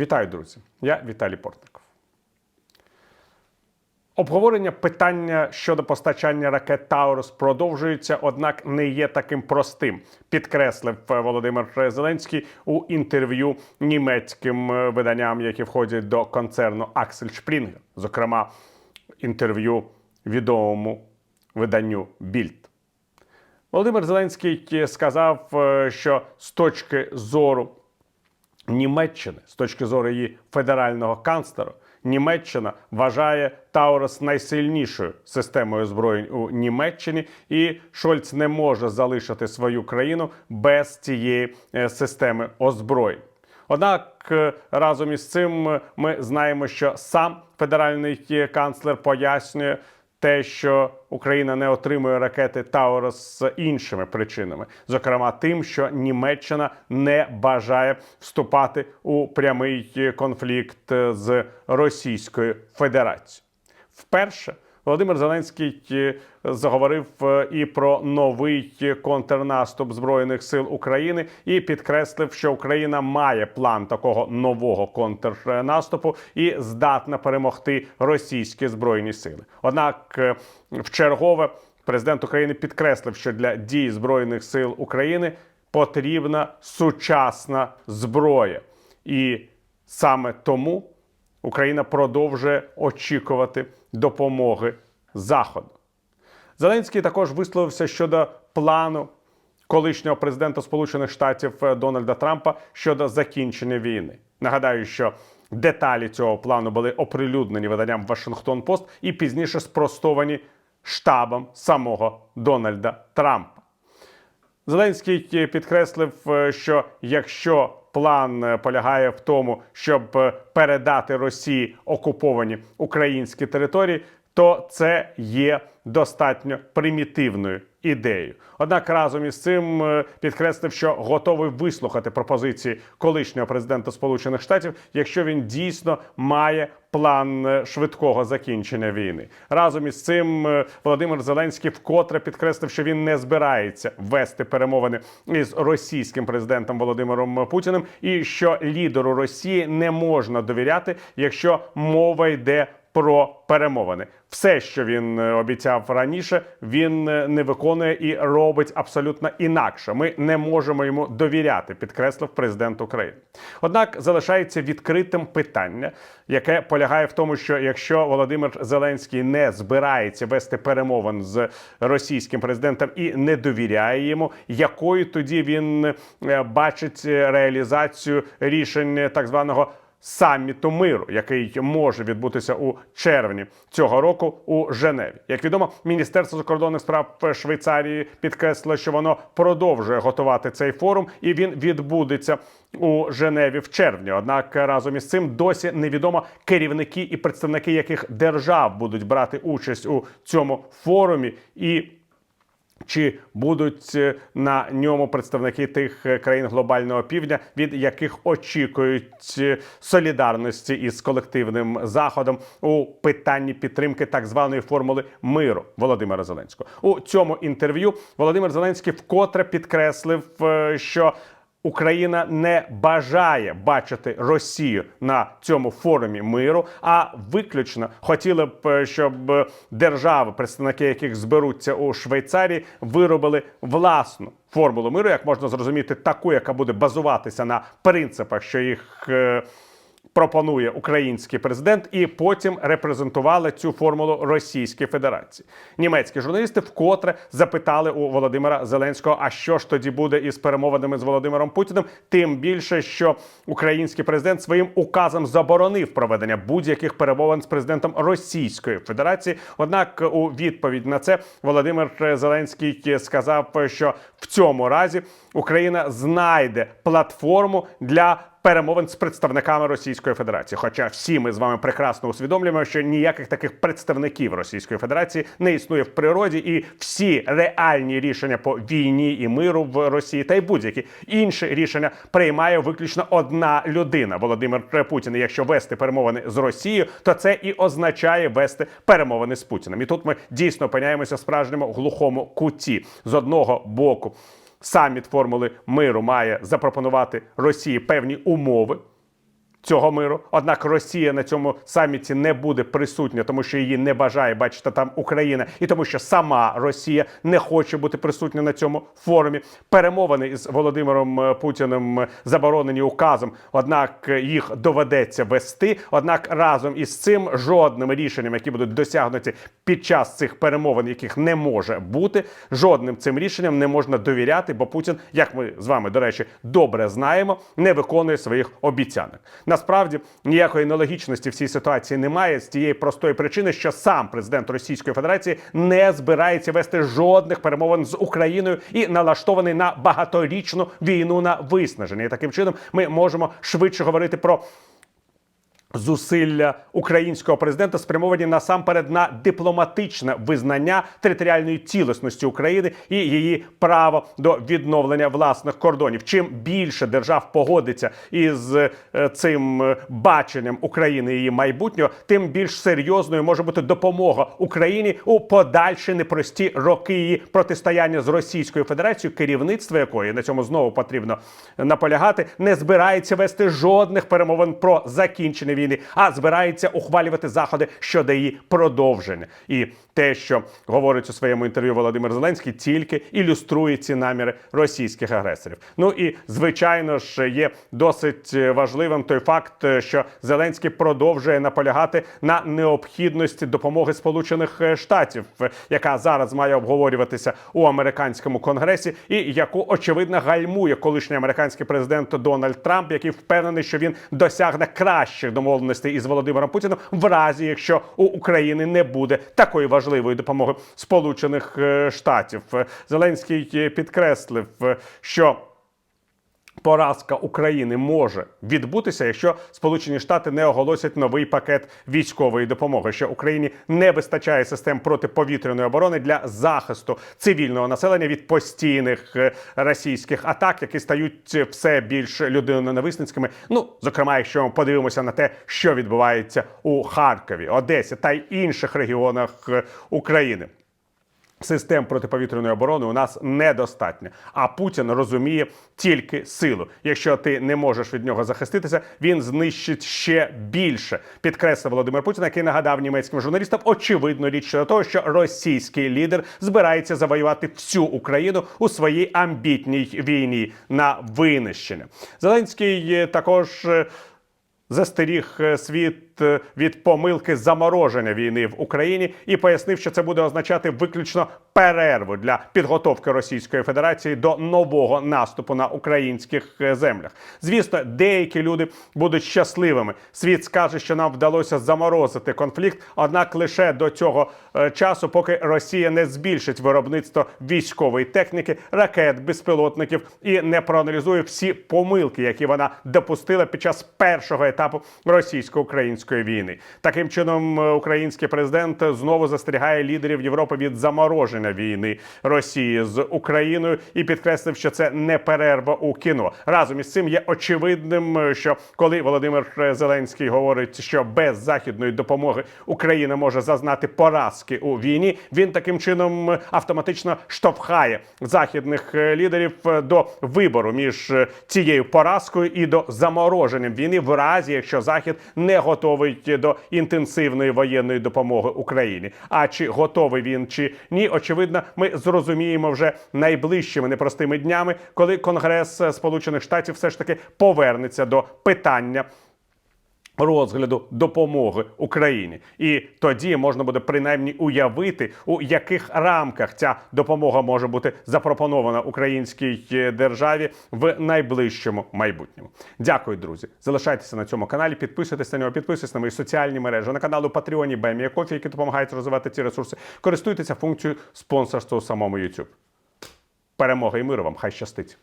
Вітаю, друзі! Я Віталій Портников. Обговорення питання щодо постачання ракет Таурус продовжується, однак не є таким простим, підкреслив Володимир Зеленський у інтерв'ю німецьким е, виданням, які входять до концерну Аксель Шпрінгер, зокрема інтерв'ю відомому виданню Більд. Володимир Зеленський сказав, е, що з точки зору Німеччини, з точки зору її федерального канцлера, Німеччина вважає Таурус найсильнішою системою озброєнь у Німеччині, і Шольц не може залишити свою країну без цієї е, системи озброєнь. Однак е, разом із цим е, ми знаємо, що сам федеральний канцлер пояснює те, що Україна не отримує ракети Таурус з іншими причинами, зокрема тим, що Німеччина не бажає вступати у прямий конфлікт з Російською Федерацією. Вперше Володимир Зеленський е, заговорив е, і про новий е, контрнаступ збройних сил України і підкреслив, що Україна має план такого нового контрнаступу і здатна перемогти російські збройні сили. Однак, в чергове президент України підкреслив, що для дій збройних сил України потрібна сучасна зброя, і саме тому Україна продовжує очікувати допомоги Заходу. Зеленський також висловився щодо плану колишнього президента Сполучених Штатів е, Дональда Трампа щодо закінчення війни. Нагадаю, що деталі цього плану були оприлюднені виданням Вашингтон Пост і пізніше спростовані штабом самого Дональда Трампа. Зеленський е, підкреслив, е, що якщо план е, полягає в тому, щоб передати Росії окуповані українські території, то це є достатньо примітивною ідеєю. Однак разом із цим е, підкреслив, що готовий вислухати пропозиції колишнього президента Сполучених Штатів, якщо він дійсно має план е, швидкого закінчення війни. Разом із цим е, Володимир Зеленський вкотре підкреслив, що він не збирається вести перемовини із російським президентом Володимиром Путіним, і що лідеру Росії не можна довіряти, якщо мова йде про перемовини. Все, що він е, обіцяв раніше, він е, не виконує і робить абсолютно інакше. Ми не можемо йому довіряти, підкреслив президент України. Однак залишається відкритим питання, яке полягає в тому, що якщо Володимир Зеленський не збирається вести перемовин з російським президентом і не довіряє йому, якою тоді він е, бачить реалізацію рішень так званого саміту миру, який може відбутися у червні цього року у Женеві. Як відомо, Міністерство закордонних справ Швейцарії підкреслило, що воно продовжує готувати цей форум, і він відбудеться у Женеві в червні. Однак разом із цим досі невідомо керівники і представники яких держав будуть брати участь у цьому форумі і. Чи будуть е, на ньому представники тих е, країн глобального півдня, від яких очікують е, солідарності із колективним заходом у питанні підтримки так званої формули миру Володимира Зеленського. У цьому інтерв'ю Володимир Зеленський вкотре підкреслив, що Україна не бажає бачити Росію на цьому форумі миру, а виключно хотіли б, е, щоб е, держави, представники яких зберуться у Швейцарії, виробили власну формулу миру, як можна зрозуміти, таку, яка буде базуватися на принципах, що їх. Пропонує український президент, і потім репрезентували цю формулу Російської Федерації. Німецькі журналісти вкотре запитали у Володимира Зеленського: а що ж тоді буде із перемовинами з Володимиром Путіним? Тим більше, що український президент своїм указом заборонив проведення будь-яких перемовин з президентом Російської Федерації. Однак, у відповідь на це Володимир Зеленський сказав, що в цьому разі Україна знайде платформу для перемовин з представниками Російської Федерації. Хоча всі ми з вами прекрасно усвідомлюємо, що ніяких таких представників Російської Федерації не існує в природі, і всі реальні рішення по війні і миру в Росії та й будь-які інші рішення приймає виключно одна людина Володимир Путін. І Якщо вести перемовини з Росією, то це і означає вести перемовини з Путіним. І тут ми дійсно опиняємося в справжньому глухому куті з одного боку. Саміт формули миру має запропонувати Росії певні умови, цього миру. Однак Росія на цьому саміті не буде присутня, тому що її не бажає бачити там Україна, і тому, що сама Росія не хоче бути присутня на цьому форумі. Перемовини із Володимиром е, Путіним заборонені указом. Однак їх доведеться вести. Однак разом із цим жодним рішенням, які будуть досягнуті під час цих перемовин, яких не може бути, жодним цим рішенням не можна довіряти, бо Путін, як ми з вами до речі, добре знаємо, не виконує своїх обіцянок. Насправді ніякої нелогічності в цій ситуації немає з тієї простої причини, що сам президент Російської Федерації не збирається вести жодних перемовин з Україною і налаштований на багаторічну війну на виснаження. І таким чином ми можемо швидше говорити про. Зусилля українського президента спрямовані насамперед на дипломатичне визнання територіальної цілісності України і її право до відновлення власних кордонів. Чим більше держав погодиться із е, цим е, баченням України і її майбутнього, тим більш серйозною може бути допомога Україні у подальші непрості роки її протистояння з Російською Федерацією, керівництво якої на цьому знову потрібно наполягати, не збирається вести жодних перемовин про закінчення війни, а збирається ухвалювати заходи щодо її продовження. І те, що говорить у своєму інтерв'ю Володимир Зеленський, тільки ілюструє ці наміри російських агресорів. Ну і звичайно ж є досить важливим той факт, що Зеленський продовжує наполягати на необхідності допомоги Сполучених Штатів, яка зараз має обговорюватися у американському конгресі, і яку очевидно гальмує колишній американський президент Дональд Трамп, який впевнений, що він досягне кращих домовленостей із Володимиром Путіним, в разі якщо у України не буде такої важливої допомоги Сполучених е, Штатів. Зеленський е, підкреслив, е, що Поразка України може відбутися, якщо Сполучені Штати не оголосять новий пакет військової допомоги. Що Україні не вистачає систем протиповітряної оборони для захисту цивільного населення від постійних е, російських атак, які стають все більш людиноненависницькими. Ну, зокрема, якщо ми подивимося на те, що відбувається у Харкові, Одесі та й інших регіонах е, України. Систем протиповітряної оборони у нас недостатньо. А Путін розуміє тільки силу. Якщо ти не можеш від нього захиститися, він знищить ще більше. Підкреслив Володимир Путін, який нагадав німецьким журналістам очевидну річ щодо того, що російський лідер збирається завоювати всю Україну у своїй амбітній війні на винищення. Зеленський е, також. е, застеріг е, світ від помилки замороження війни в Україні і пояснив, що це буде означати виключно перерву для підготовки Російської Федерації до нового наступу на українських е, землях. Звісно, деякі люди будуть щасливими. Світ скаже, що нам вдалося заморозити конфлікт однак лише до цього е, часу, поки Росія не збільшить виробництво військової техніки, ракет, безпілотників і не проаналізує всі помилки, які вона допустила під час першого етапу російсько-української війни. Таким чином, е, український президент знову застерігає лідерів Європи від замороження війни Росії з Україною і підкреслив, що це не перерва у кіно. Разом із цим є очевидним, е, що коли Володимир Зеленський говорить, що без західної допомоги Україна може зазнати поразки у війні, він таким чином е, автоматично штовхає західних лідерів до вибору між цією поразкою і до замороженням війни, в разі якщо Захід не готовий до інтенсивної воєнної допомоги Україні. А чи готовий він чи ні, очевидно, ми зрозуміємо вже найближчими непростими днями, коли Конгрес Сполучених Штатів все ж таки повернеться до питання. Розгляду допомоги Україні, і тоді можна буде принаймні уявити, у яких рамках ця допомога може бути запропонована українській е, державі в найближчому майбутньому. Дякую, друзі. Залишайтеся на цьому каналі, підписуйтесь на нього, підписуйтесь на мої соціальні мережі, на канал у Патреоні Бемія Кофі, які допомагають розвивати ці ресурси. Користуйтеся функцією спонсорства у самому YouTube. Перемоги і миру вам! Хай щастить!